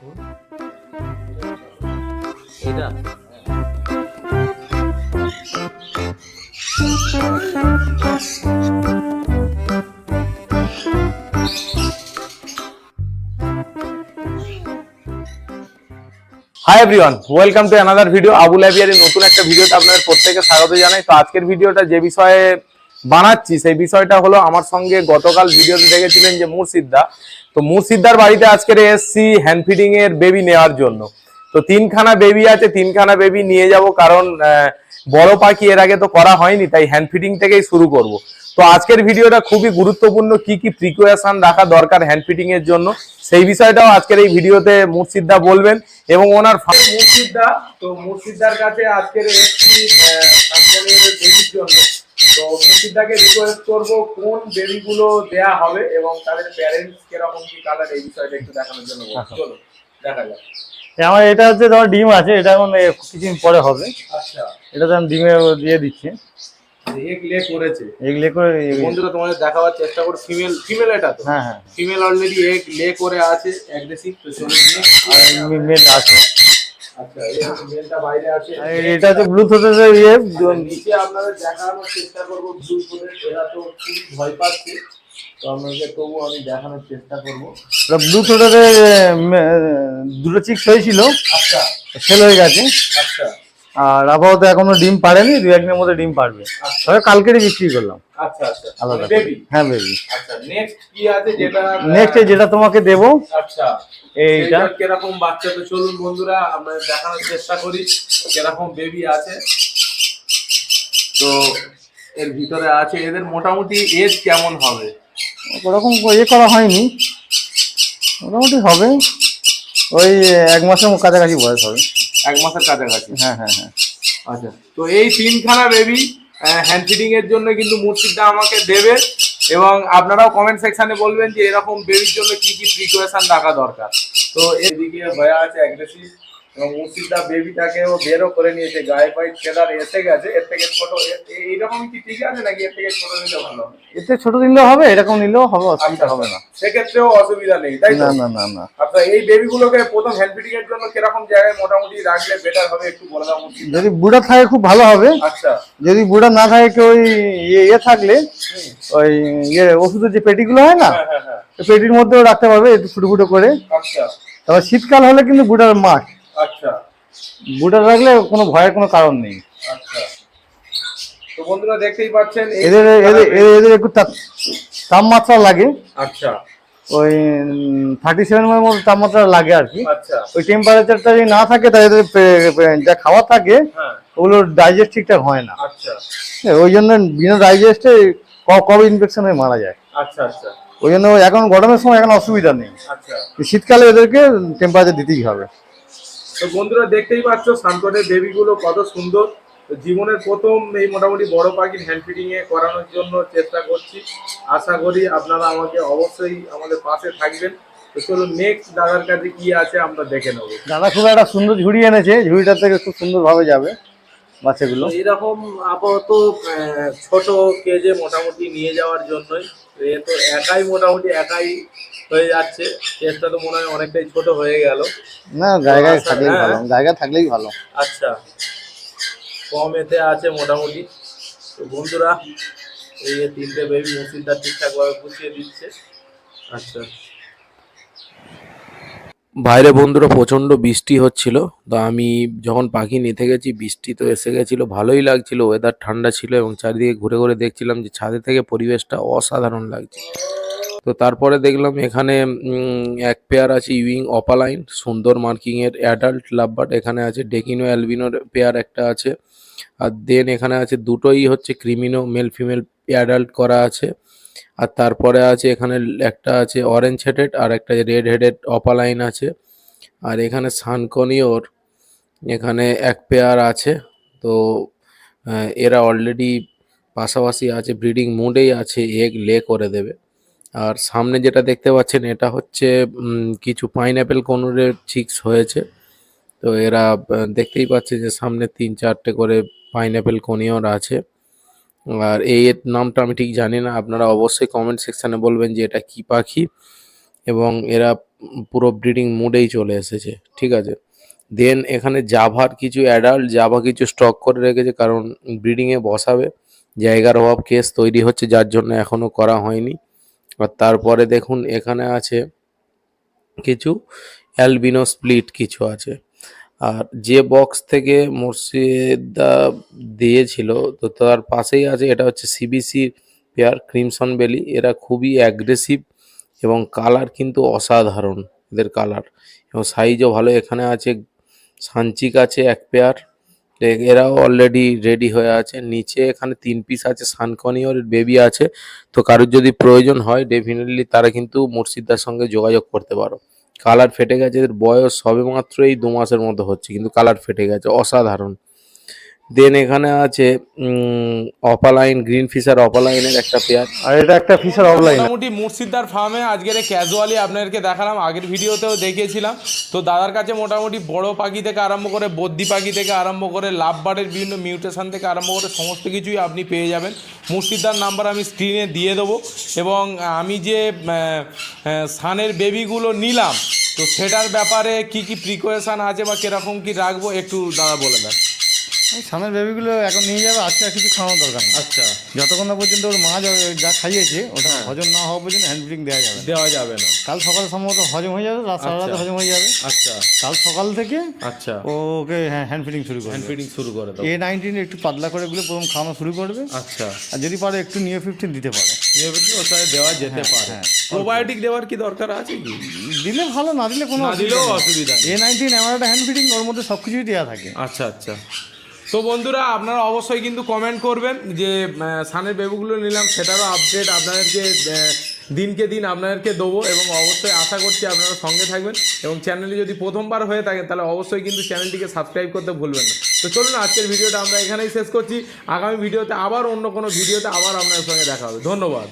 Hi everyone welcome to another video Abul আবিয়ারের নতুন একটা ভিডিওতে আপনাদের প্রত্যেকে স্বাগত জানাই। তো আজকের ভিডিওটা যে বিষয়ে বানাচ্ছি। সেই বিষয়টা হলো আমার সঙ্গে গতকাল ভিডিওতে দেখেছিলেন যে মুর্শিদদা তো মুর্শিদদার বাড়িতে আজকের এসছি হ্যান্ড ফিডিং এর বেবি নেওয়ার জন্য। তো তিনখানা বেবি আছে, তিনখানা বেবি নিয়ে যাব কারণ বড় পাখি এর আগে তো করা হয়নি, তাই হ্যান্ড ফিডিং থেকেই শুরু করব। তো আজকের ভিডিওটা খুবই গুরুত্বপূর্ণ, কি কি প্রিকোয়েশন রাখা দরকার হ্যান্ড ফিডিং এর জন্য, সেই বিষয়টাও আজকের এই ভিডিওতে মুর্শিদদা বলবেন এবং ওনার মুর্শিদদা তো মুর্শিদদার কাছে আজকের জন্য। তো মুর্শিদদাকে রিকোয়েস্ট করব কোন বেবিগুলো দেয়া হবে এবং তাদের প্যারেন্টস কীরকম কি কালার এই বিষয়টা একটু দেখানোর জন্য বলছি। চলো দেখা যাক। আমার এটা হচ্ছে তোমার ডিম আছে এটা এখন কিছুদিন পরে হবে। আচ্ছা। এটা তো আমি ডিমে দিয়ে দিচ্ছি। এক লে করেছে। এগুলো করে বন্ধুরা তোমাদের দেখাবার চেষ্টা করো ফিমেল ফিমেল এটা তো? হ্যাঁ হ্যাঁ। ফিমেল অলরেডি এক লে করে আছে অ্যাগ্রেসিভ তো চলো আর মেল আছে। আচ্ছা এটা হচ্ছে ব্লুটুথের ইয়ে। নিচে আপনাদের দেখানোর চেষ্টা করব এরা তো খুবই ভয় পাচ্ছে। তো আপনাকে তবু আমি দেখানোর চেষ্টা করব। ব্লুটুথের দুটো চিক্স হয়েছিল। আচ্ছা। সেল হয়ে গেছে। আচ্ছা। আর আপাতত এখনও ডিম পারেনি দু একদিনের মধ্যে ডিম পারবে তবে কালকেরই বিক্রি করলাম। আচ্ছা আচ্ছা। আলাদা বেবি হ্যাঁ বেবি আচ্ছা নেক্সট কি আছে যেটা নেক্সট যেটা তোমাকে দেবো আচ্ছা। এইটা? কীরকম বাচ্চা তো চলুন বন্ধুরা আমরা দেখানোর চেষ্টা করি কীরকম বেবি আছে। তো এর ভিতরে আছে এদের মোটামুটি এজ কেমন হবে? ওরকম ইয়ে করা হয়নি। মোটামুটি হবে। ওই এক মাসের কাছাকাছি বয়স হবে। এক মাসের কাছাকাছি? হ্যাঁ হ্যাঁ হ্যাঁ। আচ্ছা তো এই তিনখানা বেবি হ্যান্ড ফিডিং এর জন্য কিন্তু মুর্শিদা আমাকে দেবে। এবং আপনারাও কমেন্ট সেকশনে বলবেন যে এরকম বেবির জন্য কি কি প্রিকোয়েশন রাখা দরকার। তো এদিকে ভয়া আছে অ্যাগ্রেসিভ এবং বেবিটাকেও বেরও করে নিয়েছে গায়ে পায়ে ছেদার এসে গেছে এর থেকে ছোট এইরকম কি ঠিক আছে নাকি এর থেকে ছোট নিলে ভালো হবে? এতে ছোট নিলেও হবে এরকম নিলেও হবে অসুবিধা হবে না। সেক্ষেত্রেও অসুবিধা নেই তাই না না না না। আচ্ছা এই বেবিগুলোকে প্রথম ফিডিং এর জন্য কীরকম জায়গায় মোটামুটি রাখলে বেটার হবে একটু বলে দাও যদি বুড়া থাকে খুব ভালো হবে। আচ্ছা। যদি বুড়া না থাকে কেউ ওই ইয়ে ইয়ে থাকলে ওই ইয়ে ওষুধের যে পেটিগুলো হয় না হ্যাঁ হ্যাঁ হ্যাঁ। পেটির মধ্যেও রাখতে পারবে একটু ফুটো ফুটো করে। আচ্ছা। তারপর শীতকাল হলে কিন্তু বুড়ার মাঠ। আচ্ছা। বুড়া রাখলে কোনো ভয়ের কোনো কারণ নেই। আচ্ছা। তো বন্ধুরা দেখতেই পাচ্ছেন এদের এদের একটু তাপমাত্রা লাগে। আচ্ছা। ওই থার্টি সেভেনের মতো তাপমাত্রা লাগে আর কি। আচ্ছা। ওই টেম্পারেচারটা যদি না থাকে তাহলে এদের যা খাবার থাকে হ্যাঁ। ওগুলো ডাইজেস্ট ঠিকঠাক হয় না। আচ্ছা। হ্যাঁ, ওই জন্য বিনা ডাইজেস্টে কবে ইনফেকশন হয়ে মারা যায়। আচ্ছা আচ্ছা। ওই জন্য এখন গরমের সময় এখন অসুবিধা নেই। আচ্ছা। শীতকালে এদেরকে টেম্পারেচার দিতেই হবে। তো বন্ধুরা দেখতেই পাচ্ছ সানকটের বেবিগুলো কত সুন্দর। তো জীবনের প্রথম এই মোটামুটি বড় পাখির হ্যান্ড ফিডিং এ করানোর জন্য চেষ্টা করছি। আশা করি আপনারা আমাকে অবশ্যই আমাদের পাশে থাকবেন। তো চলুন নেক্সট দাদার কাছে কি আছে আমরা দেখে নেব। দাদা খুব একটা সুন্দর ঝুড়ি এনেছে ঝুড়িটা থেকে খুব সুন্দরভাবে যাবে বাচ্চাগুলো। এরকম আপাতত ছোট কেজে মোটামুটি নিয়ে যাওয়ার জন্যই এ তো একাই মোটামুটি একাই হয়ে যাচ্ছে। কেসটা তো মনে হয় অনেকটাই ছোট হয়ে গেল। না জায়গায় আচ্ছা, থাকলেই হ্যাঁ। ভালো জায়গা থাকলেই ভালো। আচ্ছা কম এতে আছে মোটামুটি। তো বন্ধুরা এই তিনটে বেবি মসজিদটা ঠিকঠাকভাবে গুছিয়ে দিচ্ছে। আচ্ছা। বাইরে বন্ধুরা প্রচণ্ড বৃষ্টি হচ্ছিল, তো আমি যখন পাখি নিতে গেছি, বৃষ্টি তো এসে গেছিল, ভালোই লাগছিল ওয়েদার ঠান্ডা ছিল এবং চারিদিকে ঘুরে ঘুরে দেখছিলাম যে ছাদে থেকে পরিবেশটা অসাধারণ লাগছে। তো তারপরে দেখলাম এখানে এক পেয়ার আছে ইউইং অপালাইন সুন্দর মার্কিংয়ের অ্যাডাল্ট লাভবার্ড এখানে আছে ডেকিনো অ্যালবিনোর পেয়ার একটা আছে, আর দেন এখানে আছে দুটোই হচ্ছে ক্রিমিনো মেল ফিমেল অ্যাডাল্ট করা আছে। আর তারপরে আছে এখানে একটা আছে অরেঞ্জ হেডেড আর একটা রেড হেডেড অপালাইন আছে। আর এখানে সানকনিওর এখানে এক পেয়ার আছে। তো এরা অলরেডি পাশাপাশি আছে ব্রিডিং মুডেই আছে এগ লে করে দেবে। আর সামনে যেটা দেখতে পাচ্ছেন, এটা হচ্ছে কিছু পাইনঅ্যাপেল কোনোরের চিক্স হয়েছে। তো এরা দেখতেই পাচ্ছে যে সামনে তিন চারটে করে পাইনঅ্যাপেল কোনিয়র আছে। আর এই নামটা আমি ঠিক জানি না, আপনারা অবশ্যই কমেন্ট সেকশানে বলবেন যে এটা কি পাখি এবং এরা পুরো ব্রিডিং মুডেই চলে এসেছে, ঠিক আছে? দেন এখানে জাভার কিছু অ্যাডাল্ট জাভা কিছু স্টক করে রেখেছে কারণ ব্রিডিংয়ে বসাবে, জায়গার অভাব কেস তৈরি হচ্ছে যার জন্য এখনও করা হয়নি। আর তারপরে দেখুন এখানে আছে কিছু অ্যালবিনো স্প্লিট কিছু আছে। আর যে বক্স থেকে মুর্শিদা দিয়েছিল, তো তার পাশেই আছে, এটা হচ্ছে সিবিসি পেয়ার ক্রিমসন বেলি এরা খুবই অ্যাগ্রেসিভ এবং কালার কিন্তু অসাধারণ, এদের কালার এবং সাইজও ভালো, এখানে আছে, সানচিক আছে এক পেয়ার। এরাও অলরেডি রেডি হয়ে আছে। নিচে এখানে তিন পিস আছে সানকনিওর বেবি আছে। তো কারোর যদি প্রয়োজন হয় ডেফিনেটলি তারা কিন্তু মুর্শিদার সঙ্গে যোগাযোগ করতে পারো। কালার ফেটে গেছে, এদের বয়স সবে মাত্র এই দু মাসের মতো হচ্ছে, কিন্তু কালার ফেটে গেছে, অসাধারণ। দেন এখানে আছে অপালাইন গ্রিন ফিশার অপালাইনের একটা পেয়ার। আর এটা একটা ফিশার অফলাইন মোটামুটি মুর্শিদার ফার্মে আজকের ক্যাজুয়ালি আপনাদেরকে দেখালাম আগের ভিডিওতেও দেখিয়েছিলাম। তো দাদার কাছে মোটামুটি বড় পাখি থেকে আরম্ভ করে বদ্যি পাখি থেকে আরম্ভ করে লাভবার্ডের বিভিন্ন মিউটেশন থেকে আরম্ভ করে সমস্ত কিছুই আপনি পেয়ে যাবেন। মুর্শিদার নাম্বার আমি স্ক্রিনে দিয়ে দেবো। এবং আমি যে সানের বেবিগুলো নিলাম তো সেটার ব্যাপারে কি কি প্রিকোয়েশন আছে বা কীরকম কি রাখব একটু দাদা বলে দেন। সামনের বেবিগুলো এখন নিয়ে যাবে আজকে আর কিছু খাওয়ানোর দরকার নেই। আচ্ছা। যতক্ষণ না পর্যন্ত ওর মা যা- খাইয়েছে ওটা হজম না হওয়া পর্যন্ত হ্যান্ড ফিডিং দেওয়া যাবে দেওয়া যাবে না। কাল সকালে সম্ভবত হজম হয়ে যাবে রাত সারা রাতে হজম হয়ে যাবে। আচ্ছা। কাল সকাল থেকে আচ্ছা। ওকে হ্যান্ড ফিডিং শুরু করবে ফিটিং শুরু করে এ নাইনটিন একটু পাতলা করে গুলো প্রথম খাওয়ানো শুরু করবে। আচ্ছা। আর যদি পারে একটু নিয়ে ফিফটিন দিতে পারে। ওর সাথে দেওয়া যেতে পারে। হ্যাঁ। প্রোবায়োটিক দেওয়ার কি দরকার আছে কি? দিলে ভালো না দিলে কোনো অসুবিধা নেই। এ নাইনটিন একটা হ্যান্ড ফিডিং ওর মধ্যে সব কিছুই দেওয়া থাকে। আচ্ছা আচ্ছা। তো বন্ধুরা, আপনারা অবশ্যই কিন্তু কমেন্ট করবেন যে সানের বেবুগুলো নিলাম, সেটারও আপডেট আপনাদেরকে দিনকে দিন আপনাদেরকে দেবো এবং অবশ্যই আশা করছি আপনারা সঙ্গে থাকবেন এবং চ্যানেলে যদি প্রথমবার হয়ে থাকেন, তাহলে অবশ্যই কিন্তু চ্যানেলটিকে সাবস্ক্রাইব করতে ভুলবেন না। তো চলুন, আজকের ভিডিওটা আমরা এখানেই শেষ করছি। আগামী ভিডিওতে আবার অন্য কোনো ভিডিওতে আবার আপনাদের সঙ্গে দেখা হবে। ধন্যবাদ।